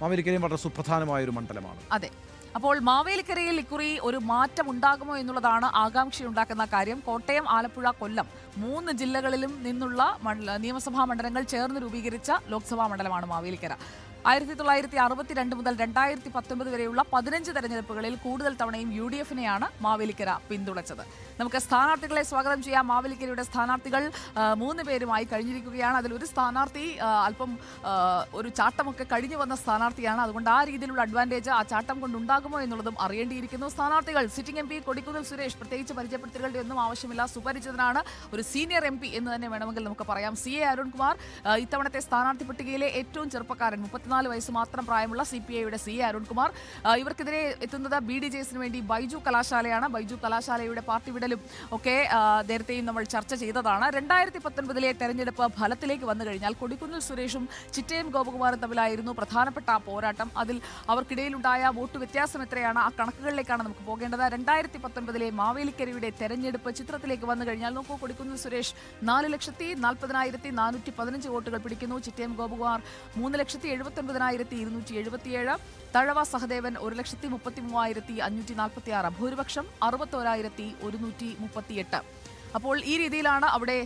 മാവേലിക്കരയും വളരെ സുപ്രധാനമായ ഒരു മണ്ഡലമാണ്. അതെ. അപ്പോൾ മാവേലിക്കരയിൽ ഇക്കുറി ഒരു മാറ്റം ഉണ്ടാകുമോ എന്നുള്ളതാണ് ആകാംക്ഷ ഉണ്ടാക്കുന്ന കാര്യം. കോട്ടയം ആലപ്പുഴ കൊല്ലം മൂന്ന് ജില്ലകളിലും നിന്നുള്ള നിയമസഭാ മണ്ഡലങ്ങൾ ചേർന്ന് രൂപീകരിച്ച ലോക്സഭാ മണ്ഡലമാണ് മാവേലിക്കര. ആയിരത്തി തൊള്ളായിരത്തി അറുപത്തിരണ്ട് മുതൽ രണ്ടായിരത്തി പത്തൊമ്പത് വരെയുള്ള പതിനഞ്ച് തെരഞ്ഞെടുപ്പുകളിൽ കൂടുതൽ തവണയും യു ഡി എഫിനെയാണ് മാവേലിക്കര പിന്തുണച്ചത്. നമുക്ക് സ്ഥാനാർത്ഥികളെ സ്വാഗതം ചെയ്യാം. മാവേലിക്കരയുടെ സ്ഥാനാർത്ഥികൾ മൂന്ന് പേരുമായി കഴിഞ്ഞിരിക്കുകയാണ്. അതിൽ ഒരു സ്ഥാനാർത്ഥി അല്പം ഒരു ചാട്ടമൊക്കെ കഴിഞ്ഞു വന്ന സ്ഥാനാർത്ഥിയാണ്. അതുകൊണ്ട് ആ രീതിയിലുള്ള അഡ്വാന്റേജ് ആ ചാട്ടം കൊണ്ടുണ്ടാകുമോ എന്നുള്ളതും അറിയേണ്ടിയിരിക്കുന്നു. സ്ഥാനാർത്ഥികൾ sitting M P Kodikunnil Suresh പ്രത്യേകിച്ച് പരിചയപ്പെടുത്തലുകളുടെ ഒന്നും ആവശ്യമില്ല. സുപരിചിതനാണ് ഒരു സീനിയർ എം പി എന്ന് തന്നെ വേണമെങ്കിൽ നമുക്ക് പറയാം. സി എ അരുൺകുമാർ ഇത്തവണത്തെ സ്ഥാനാർത്ഥി പട്ടികയിലെ ഏറ്റവും ചെറുപ്പക്കാരൻ മുപ്പത്തിനാല് വയസ്സ് മാത്രം പ്രായമുള്ള സി പി ഐയുടെ സി അരുൺകുമാർ. ഇവർക്കെതിരെ എത്തുന്നത് ബി ഡി ജെസിന് വേണ്ടി ബൈജു കലാശാലയാണ്. ബൈജു കലാശാലയുടെ പാർട്ടി വിടലും ഒക്കെ നേരത്തെയും നമ്മൾ ചർച്ച ചെയ്തതാണ്. രണ്ടായിരത്തി പത്തൊൻപതിലെ തെരഞ്ഞെടുപ്പ് ഫലത്തിലേക്ക് വന്നു കഴിഞ്ഞാൽ കൊടിക്കുന്നിൽ സുരേഷും ചിറ്റയും ഗോപകുമാറും തമ്മിലായിരുന്നു പ്രധാനപ്പെട്ട ആ പോരാട്ടം. അതിൽ അവർക്കിടയിലുണ്ടായ വോട്ട് വ്യത്യാസം എത്രയാണ്? ആ കണക്കുകളിലേക്കാണ് നമുക്ക് പോകേണ്ടത്. രണ്ടായിരത്തി പത്തൊൻപതിലെ മാവേലിക്കരയുടെ തെരഞ്ഞെടുപ്പ് ചിത്രത്തിലേക്ക് വന്നു കഴിഞ്ഞാൽ നോക്കൂ കൊടിക്കുന്നിൽ സുരേഷ് നാല് ലക്ഷത്തി നാൽപ്പതിനായിരത്തി നാനൂറ്റി പതിനഞ്ച് വോട്ടുകൾ പിടിക്കുന്നു. ചിറ്റയം ഗോപകുമാർ മൂന്ന് ലക്ഷത്തി എഴുപത്തി ഒൻപതിനായിരത്തി ഇരുന്നൂറ്റി എഴുപത്തിയേഴ് തഴവ സഹദേവൻ ഒരു ലക്ഷത്തി മുപ്പത്തി മൂവായിരത്തി അഞ്ഞൂറ്റി നാൽപ്പത്തി ആറ് ഭൂരിപക്ഷം അറുപത്തോരായിരത്തി ഒരുന്നൂറ്റി മുപ്പത്തിയെട്ട് അപ്പോൾ ഈ രീതിയിലാണ് അവിടെ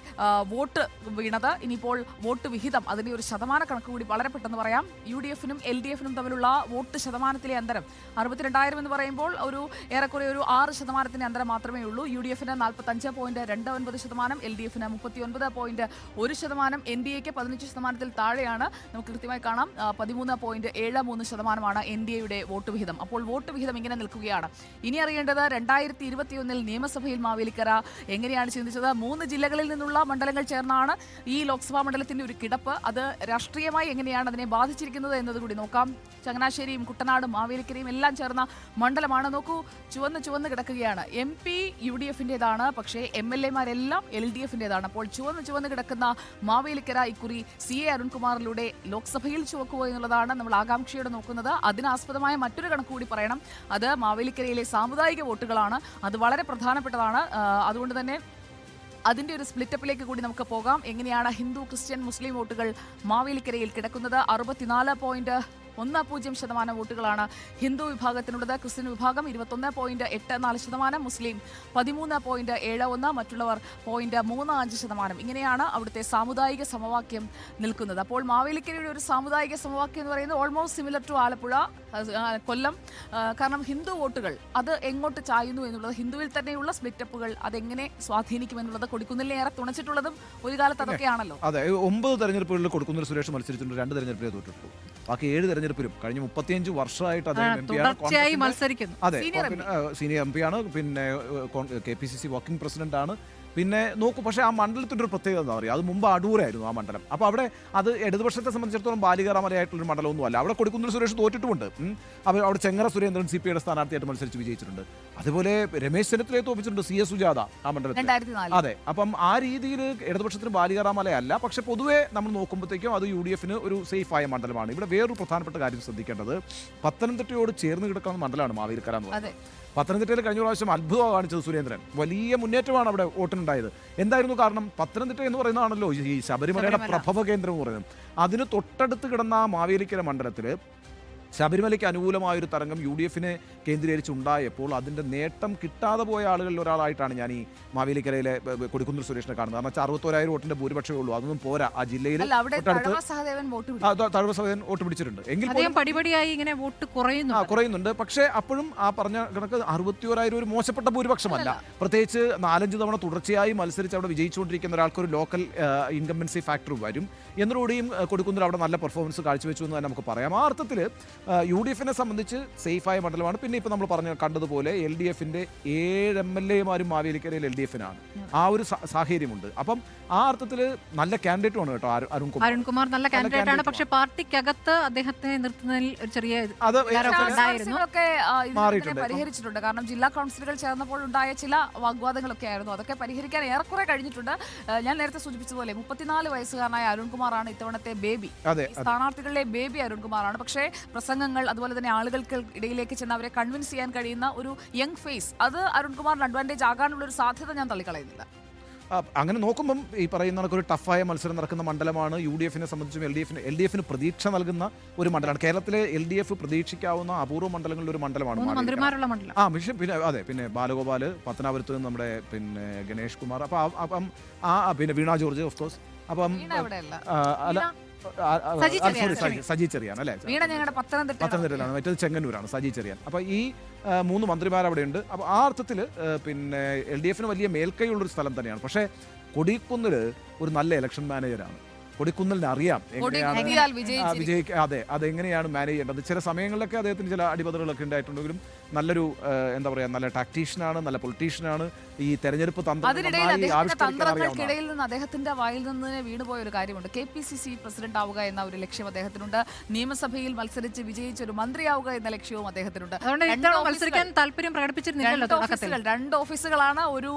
വോട്ട് വീണത്. ഇനിയിപ്പോൾ വോട്ട് വിഹിതം അതിന്റെ ഒരു ശതമാന കണക്ക് കൂടി വളരെ പെട്ടെന്ന് പറയാം. യു ഡി എഫിനും എൽ ഡി എഫിനും തമ്മിലുള്ള വോട്ട് ശതമാനത്തിലെ അന്തരം അറുപത്തിരണ്ടായിരം എന്ന് പറയുമ്പോൾ ഒരു ഏറെക്കുറെ ഒരു ആറ് ശതമാനത്തിന്റെ അന്തരം മാത്രമേ ഉള്ളൂ. യു ഡി എഫിന് നാൽപ്പത്തഞ്ച് പോയിന്റ് രണ്ട് ഒൻപത് ശതമാനം എൽ ഡി എഫിന് മുപ്പത്തി ഒൻപത് പോയിന്റ് ഒരു ശതമാനം എൻ ഡി എക്ക് പതിനഞ്ച് ശതമാനത്തിൽ താഴെയാണ്. നമുക്ക് കൃത്യമായി കാണാം പതിമൂന്ന് പോയിന്റ് ഏഴ് മൂന്ന് ശതമാനമാണ് എൻ ഡി എയുടെ വോട്ട് വിഹിതം. അപ്പോൾ വോട്ട് വിഹിതം ഇങ്ങനെ നിൽക്കുകയാണ്. ഇനി അറിയേണ്ടത് രണ്ടായിരത്തി ഇരുപത്തിയൊന്നിൽ നിയമസഭയിൽ മാവേലിക്കര എങ്ങനെയാണ് ചിന്തിച്ചത് മൂന്ന് ജില്ലകളിൽ നിന്നുള്ള മണ്ഡലങ്ങൾ ചേർന്നാണ് ഈ ലോക്സഭാ മണ്ഡലത്തിന്റെ ഒരു കിടപ്പ്. അത് രാഷ്ട്രീയമായി എങ്ങനെയാണ് അതിനെ ബാധിച്ചിരിക്കുന്നത് എന്നതുകൂടി നോക്കാം. ചങ്ങനാശ്ശേരിയും കുട്ടനാടും മാവേലിക്കരയും എല്ലാം ചേർന്ന മണ്ഡലമാണ്. നോക്കൂ ചുവന്ന് ചുവന്ന് കിടക്കുകയാണ്. എം പി യു ഡി എഫിന്റെതാണ് പക്ഷേ എം എൽ എമാരെല്ലാം എൽ ഡി എഫിന്റെതാണ് അപ്പോൾ ചുവന്ന് ചുവന്ന് കിടക്കുന്ന മാവേലിക്കര ഇക്കുറി സി എ അരുൺകുമാറിലൂടെ ലോക്സഭയിൽ ചുവക്കുമോ എന്നുള്ളതാണ് നമ്മൾ ആകാംക്ഷയോടെ നോക്കുന്നത്. അതിനാസ്പദമായ മറ്റൊരു കണക്ക് കൂടി പറയണം. അത് മാവേലിക്കരയിലെ സാമുദായിക വോട്ടുകളാണ്. അത് വളരെ പ്രധാനപ്പെട്ടതാണ്. അതുകൊണ്ട് തന്നെ അതിന്റെ ഒരു സ്പ്ലിറ്റപ്പിലേക്ക് കൂടി നമുക്ക് പോകാം. എങ്ങനെയാണ് ഹിന്ദു ക്രിസ്ത്യൻ മുസ്ലിം വോട്ടുകൾ മാവേലിക്കരയിൽ കിടക്കുന്നത്? അറുപത്തിനാല് പോയിന്റ് ഒന്ന് പൂജ്യം ശതമാനം വോട്ടുകളാണ് ഹിന്ദു വിഭാഗത്തിനുള്ളത്. ക്രിസ്ത്യൻ വിഭാഗം ഇരുപത്തൊന്ന് പോയിന്റ് എട്ട് നാല് ശതമാനം മുസ്ലിം പതിമൂന്ന് പോയിന്റ് ഏഴ് ഒന്ന് മറ്റുള്ളവർ പോയിന്റ് മൂന്ന് അഞ്ച് ശതമാനം. ഇങ്ങനെയാണ് അവിടുത്തെ സാമുദായിക സമവാക്യം നിൽക്കുന്നത്. അപ്പോൾ മാവേലിക്കരയുടെ ഒരു സാമുദായിക സമവാക്യം എന്ന് പറയുന്നത് almost similar to Alappuzha Kollam കാരണം ഹിന്ദു വോട്ടുകൾ അത് എങ്ങോട്ട് ചായുന്നു എന്നുള്ളത് ഹിന്ദുവിൽ തന്നെയുള്ള സ്പ്ലിറ്റപ്പുകൾ അതെങ്ങനെ സ്വാധീനിക്കുമെന്നുള്ളത് കൊടുക്കുന്നില്ലേ ഏറെ തുണച്ചിട്ടുള്ളതും ഒരു കാലത്ത് അതൊക്കെയാണല്ലോ. അതെ ഒമ്പത് തെരഞ്ഞെടുപ്പുകളിൽ കൊടുക്കുന്ന സുരേഷ് മത്സരിച്ചിട്ടുണ്ട് രണ്ട് തെരഞ്ഞെടുപ്പിലേ തോറ്റിട്ടുള്ളൂ. ബാക്കി ഏഴ് തെരഞ്ഞെടുപ്പിലും കഴിഞ്ഞ മുപ്പത്തിയഞ്ച് വർഷമായിട്ട് അദ്ദേഹം എം തുടർച്ചയായി മത്സരിക്കുന്നു. അതെ സീനിയർ എം പി ആണ്. പിന്നെ K P C C working president ആണ് പിന്നെ നോക്കൂ പക്ഷേ ആ മണ്ഡലത്തിന്റെ ഒരു പ്രത്യേകത എന്താ പറയുക? അത് മുമ്പ് അടൂരായിരുന്നു ആ മണ്ഡലം. അപ്പോൾ അവിടെ അത് ഇടതുപക്ഷത്തെ സംബന്ധിച്ചിടത്തോളം ബാലികറാമലയായിട്ടുള്ള ഒരു മണ്ഡലമൊന്നുമല്ല അവിടെ കൊടുക്കുന്ന സുരേഷ് തോറ്റിട്ടുമുണ്ട്. അപ്പോൾ അവർ അവിടെ ചെങ്ങറ സുരേന്ദ്രൻ സി പി ഐയുടെ സ്ഥാനാർത്ഥിയായിട്ട് മത്സരിച്ച് വിജയിച്ചിട്ടുണ്ട്. അതുപോലെ രമേശ് ചെന്നിത്തലയെ തോപ്പിച്ചിട്ടുണ്ട് സി എസ് സുജാത ആ മണ്ഡലത്തിൽ. അതെ. അപ്പം ആ രീതിയിൽ ഇടതുപക്ഷത്തിന് ബാലികാറാമലയല്ല പക്ഷേ പൊതുവെ നമ്മൾ നോക്കുമ്പോഴത്തേക്കും അത് യു ഡി എഫിന് ഒരു സേഫ് ആയ മണ്ഡലമാണ്. ഇവിടെ വേറൊരു പ്രധാനപ്പെട്ട കാര്യം ശ്രദ്ധിക്കേണ്ടത് പത്തനംതിട്ടയോട് ചേർന്ന് കിടക്കുന്ന മണ്ഡലമാണ് മാവേലിക്കര എന്ന് പറയുന്നത്. പത്തനംതിട്ടയിൽ കഴിഞ്ഞ പ്രാവശ്യം അത്ഭുതമാണ് കാണിച്ചത് സുരേന്ദ്രൻ. വലിയ മുന്നേറ്റമാണ് അവിടെ വോട്ടിനുണ്ടായത്. എന്തായിരുന്നു കാരണം? പത്തനംതിട്ട എന്ന് പറയുന്നതാണല്ലോ ഈ ശബരിമലയുടെ ശബരിമല. പ്രഭവ കേന്ദ്രം എന്ന് പറയുന്നത്. അതിന് തൊട്ടടുത്ത് കിടന്ന ആ മാവേലിക്കര മണ്ഡലത്തിൽ ശബരിമലയ്ക്ക് അനുകൂലമായൊരു തരംഗം യു ഡി എഫിനെ കേന്ദ്രീകരിച്ചുണ്ടായപ്പോൾ അതിന്റെ നേട്ടം കിട്ടാതെ പോയ ആളുകളിൽ ഒരാളായിട്ടാണ് ഞാൻ ഈ മാവേലിക്കരയിലെ കൊടുക്കുന്നൂർ സുരേഷിനെ കാണുന്നത്. കാരണം വെച്ചാൽ അറുപത്തോരായിരം വോട്ടിന്റെ ഭൂരിപക്ഷമേ ഉള്ളൂ. അതൊന്നും പോരാ. ആ ജില്ലയിൽ അല്ല അവിടെ തൊട്ടടുത്ത് തഴവ സഹദേവൻ വോട്ട് പിടിച്ചിട്ടുണ്ട്. എങ്കിൽ പടിപടിയായി ഇങ്ങനെ വോട്ട് ആ കുറയുന്നു കുറയുന്നുണ്ട്. പക്ഷേ അപ്പോഴും ആ പറഞ്ഞ കണക്ക് അറുപത്തിയോരായിരം ഒരു മോശപ്പെട്ട ഭൂരിപക്ഷമല്ല. പ്രത്യേകിച്ച് നാലഞ്ച് തവണ തുടർച്ചയായി മത്സരിച്ച് അവിടെ വിജയിച്ചുകൊണ്ടിരിക്കുന്ന ഒരാൾക്ക് ഒരു ലോക്കൽ ഇൻകംബൻസി ഫാക്ടർ വരും. എന്നതോടെയും കൊടുക്കുന്നൂർ അവിടെ നല്ല പെർഫോമൻസ് കാഴ്ചവെച്ചു എന്ന് തന്നെ നമുക്ക് പറയാം. ആ അർത്ഥത്തിൽ യു ഡി എഫിനെ സംബന്ധിച്ച് സേഫായ മണ്ഡലമാണ്. പിന്നെ ഇപ്പോൾ നമ്മൾ പറഞ്ഞ കണ്ടതുപോലെ എൽ ഡി എഫിന്റെ ഏഴ് എം എൽ എമാരും മാവേലിക്കരയിൽ എൽ ഡി എഫിനാണ്. ആ ഒരു സാഹചര്യമുണ്ട്. അപ്പം ആ അർത്ഥത്തിൽ നല്ല കാൻഡിഡേറ്റുമാണ് കേട്ടോ അരു- അരുൺകുമാർ അരുൺകുമാർ നല്ല കാൻഡിഡേറ്റ് ആണ് പക്ഷേ പാർട്ടിക്കകത്ത് അദ്ദേഹത്തെ നിർത്തുന്നതിൽ ഒരു ചെറിയ. പരിഹരിച്ചിട്ടുണ്ട്. കാരണം ജില്ലാ കൗൺസിലുകൾ ചേർന്നപ്പോൾ ഉണ്ടായ ചില വാഗ്വാദങ്ങളൊക്കെ ആയിരുന്നു. അതൊക്കെ പരിഹരിക്കാൻ ഏറെക്കുറെ കഴിഞ്ഞിട്ടുണ്ട്. ഞാൻ നേരത്തെ സൂചിപ്പിച്ചതുപോലെ മുപ്പത്തിനാല് വയസ്സുകാരനായ അരുൺകുമാറാണ് ഇത്തവണത്തെ ബേബി. ഈ സ്ഥാനാർത്ഥികളിലെ ബേബി അരുൺകുമാറാണ്. പക്ഷേ പ്രസംഗങ്ങൾ അതുപോലെ തന്നെ ആളുകൾക്ക് ഇടയിലേക്ക് ചെന്ന് അവരെ കൺവിൻസ് ചെയ്യാൻ കഴിയുന്ന ഒരു യങ് ഫേസ് അത് അരുൺകുമാറിന് അഡ്വാന്റേജ് ആകാനുള്ള ഒരു സാധ്യത ഞാൻ തള്ളിക്കളയുന്നില്ല. അങ്ങനെ നോക്കുമ്പം ഈ പറയുന്ന കണക്ക് ഒരു ടഫായ മത്സരം നടക്കുന്ന മണ്ഡലമാണ്. യു ഡി എഫിനെ സംബന്ധിച്ചും എൽ ഡി എഫിന് എൽ ഡി എഫിന് പ്രതീക്ഷ നൽകുന്ന ഒരു മണ്ഡലമാണ്. കേരളത്തിലെ എൽ ഡി എഫ് പ്രതീക്ഷിക്കാവുന്ന അപൂർവ മണ്ഡലങ്ങളിൽ ഒരു മണ്ഡലമാണ് മൂന്ന് മന്ത്രിമാരുള്ള മണ്ഡലം. ആ പക്ഷേ പിന്നെ അതെ പിന്നെ ബാലഗോപാൽ പത്തനാപുരത്ത് നിന്ന് നമ്മുടെ പിന്നെ ഗണേഷ് കുമാർ. അപ്പം ആ- അപ്പം ആ ആ, പിന്നെ വീണ ജോർജ് ഓഫ് കോഴ്സ് അപ്പം അല്ല സജി ചെറിയാണ് ചെറിയാൻ, അല്ലേ? പത്തനംതിട്ടയിലാണ്. മറ്റേത് ചെങ്ങന്നൂരാണ് സജി ചെറിയാൻ. അപ്പോൾ ഈ മൂന്ന് മന്ത്രിമാർ അവിടെയുണ്ട് അപ്പോൾ ആ അർത്ഥത്തിൽ പിന്നെ എൽ ഡി എഫിന് വലിയ മേൽക്കൈയുള്ളൊരു സ്ഥലം തന്നെയാണ്. പക്ഷേ കൊടിക്കുന്നിൽ ഒരു നല്ല ഇലക്ഷൻ മാനേജറാണ് കൊടിക്കുന്നിലിന് അറിയാം എങ്ങനെയാണ് വിജയിക്കുക അതെ അതെങ്ങനെയാണ് മാനേജ് ചെയ്യേണ്ടത്? ചില സമയങ്ങളിലൊക്കെ അദ്ദേഹത്തിന് ചില അടിപതറുകളൊക്കെ ഉണ്ടായിട്ടുണ്ടെങ്കിലും നല്ലൊരു എന്താ പറയുക നല്ല ടാക്ടീഷ്യനാണ് നല്ല പൊളിറ്റീഷ്യനാണ് ഈ തെരഞ്ഞെടുപ്പ് തന്ത്രങ്ങൾക്കിടയിൽ നിന്ന് അദ്ദേഹത്തിന്റെ വായിൽ നിന്ന് വീണുപോയ ഒരു കാര്യമുണ്ട്. K P C C president ആവുക എന്ന ഒരു ലക്ഷ്യം അദ്ദേഹത്തിനുണ്ട്. നിയമസഭയിൽ മത്സരിച്ച് വിജയിച്ച ഒരു മന്ത്രിയാവുക എന്ന ലക്ഷ്യവും അദ്ദേഹത്തിനുണ്ട്. അതുകൊണ്ട് രണ്ട് മത്സരിക്കാൻ താല്പര്യം ഓഫീസുകളാണ് ഒരു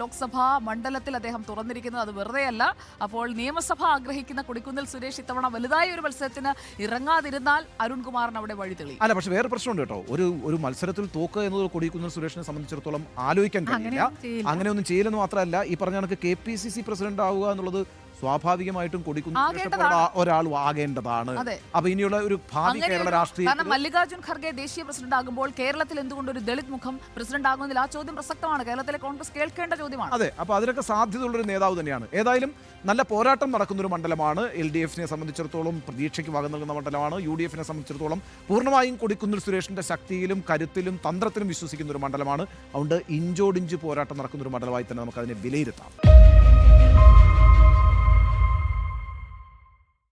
ലോക്സഭാ മണ്ഡലത്തിൽ അദ്ദേഹം തുറന്നിരിക്കുന്നത്. അത് വെറുതെയല്ല. അപ്പോൾ നിയമസഭ ആഗ്രഹിക്കുന്ന കൊടിക്കുന്നിൽ സുരേഷ് ഇത്തവണ വലുതായ ഒരു മത്സരത്തിന് ഇറങ്ങാതിരുന്നാൽ അരുൺകുമാറിന് അവിടെ വഴി തെളിയും അല്ല പക്ഷെ വേറെ പ്രശ്നമുണ്ട് കേട്ടോ. ഒരു ഒരു മത്സരത്തിൽ തോക്കുക എന്നത് കൊടിക്കുന്നിൽ സുരേഷിനെ സംബന്ധിച്ചിടത്തോളം ആലോചിക്കാൻ കഴിയില്ല. അങ്ങനെയൊന്നും ചെയ്യില്ല ചെയ്യില്ലെന്ന് മാത്രമല്ല ഈ പറഞ്ഞ കണക്ക് K P C C president ആവുക എന്നുള്ളത് സ്വാഭാവികമായിട്ടും കൊടുക്കുന്ന ആകേണ്ടതാണ്. ഒരാൾ ആകേണ്ടതാണ്. അപ്പൊ ഇനിയുള്ള ഒരു ഭാവി കേരള രാഷ്ട്രീയം മല്ലികാർജുൻ ഖർഗെ ദേശീയ പ്രസിഡന്റ് ആകുമ്പോൾ കേരളത്തിൽ എന്തുകൊണ്ട് ഒരു ദളിത് മുഖം പ്രസിഡന്റ് ആകുന്നില്ല ആ ചോദ്യം പ്രസക്തമാണ്. കേരളത്തിലെ കോൺഗ്രസ് കേൾക്കേണ്ട ചോദ്യമാണ്. അതെ. അപ്പൊ അതിനൊക്കെ സാധ്യതയുള്ള ഒരു നേതാവ് തന്നെയാണ്. ഏതായാലും നല്ല പോരാട്ടം നടക്കുന്ന ഒരു മണ്ഡലമാണ് എൽ ഡി എഫിനെ സംബന്ധിച്ചിടത്തോളം പ്രതീക്ഷയ്ക്ക് വക നൽകുന്ന മണ്ഡലമാണ്. യു ഡി എഫിനെ സംബന്ധിച്ചിടത്തോളം പൂർണമായും കൊടിക്കുന്നിൽ സുരേഷിന്റെ ശക്തിയിലും കരുത്തിലും തന്ത്രത്തിലും വിശ്വസിക്കുന്ന ഒരു മണ്ഡലമാണ്. അതുകൊണ്ട് ഇഞ്ചോടിഞ്ച് പോരാട്ടം നടക്കുന്ന ഒരു മണ്ഡലമായി തന്നെ നമുക്ക് അതിനെ വിലയിരുത്താം.